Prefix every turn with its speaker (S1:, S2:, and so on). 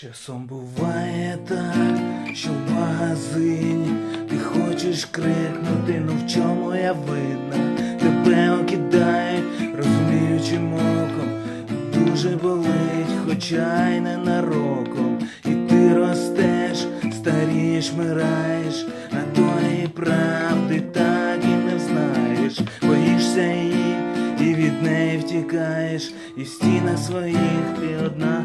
S1: Часом буває так, що в магазині ти хочеш крикнути, ну в чому я видна, тебе окидають, розуміючим оком, дуже болить, хоча й ненароком. І ти ростеш, старієш, мираєш, а тої правди так і не знаєш, боїшся її і від неї втікаєш, і в стінах своїх ти одна